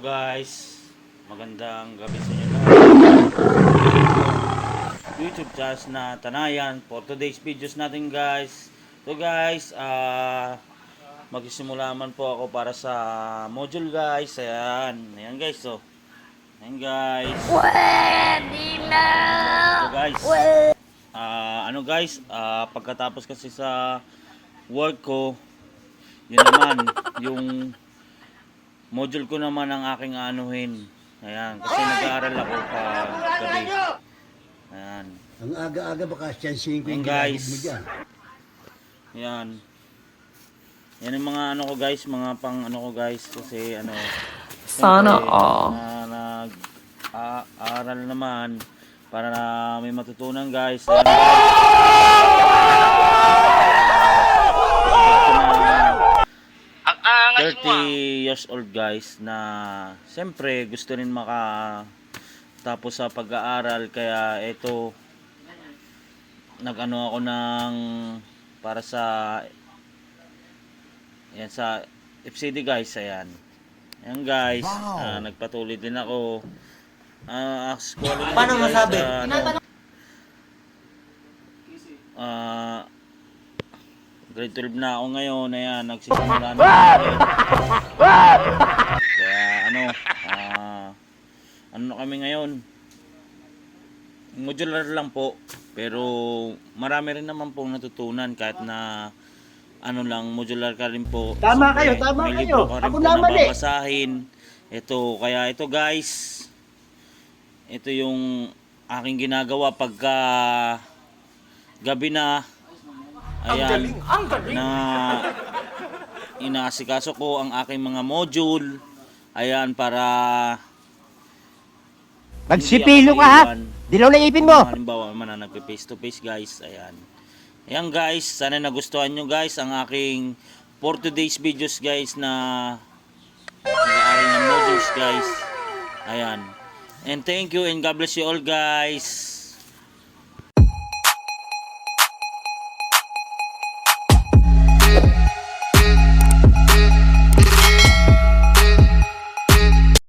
guys, magandang gabi sa inyo lahat. YouTube channel na Tanayan for today's videos natin guys. So guys, ah magsisimula man po ako para sa module guys. Ayan, ayan guys so. Ayan guys. Pwede na! So guys, ah ano guys, ah pagkatapos kasi sa work ko, yun naman, yung module ko naman ang aking anuhin. Ayan, kasi nag-aaral ako pa gabi. Ayan. Ang aga-aga baka siyansihin ko yung guys. mo dyan. Ayan. Yan yung mga ano ko guys, mga pang ano ko guys kasi ano Sana all. Na nag a- aral naman para na may matutunan guys. Ayan, Ang 30 years old guys na siyempre gusto rin maka tapos sa pag-aaral. Kaya ito nag-ano ako ng para sa yan sa FCD guys ayan. Ayan guys ah, nagpatuloy din ako. Actually Paano guys, masabi? ah, ano, ah grade 12 na ako ngayon ayan nagsisimula na. Ako kaya ano ah ano na kami ngayon? Modular lang po pero marami rin naman pong natutunan kahit na ano lang modular ka rin po. Tama Siyempre, kayo, tama may kayo. ka rin Ako po na na babasahin. Ito kaya ito guys ito yung aking ginagawa pagka gabi na ayan na inaasikaso ko ang aking mga module ayan para Magsipilo ka ha! Dilaw na ipin mo! Halimbawa man na nagpe-face to face guys, ayan. Ayan guys, sana nagustuhan nyo guys ang aking for today's videos guys na nag-aaral ng modules guys. Ayan. And thank you and God bless you all guys.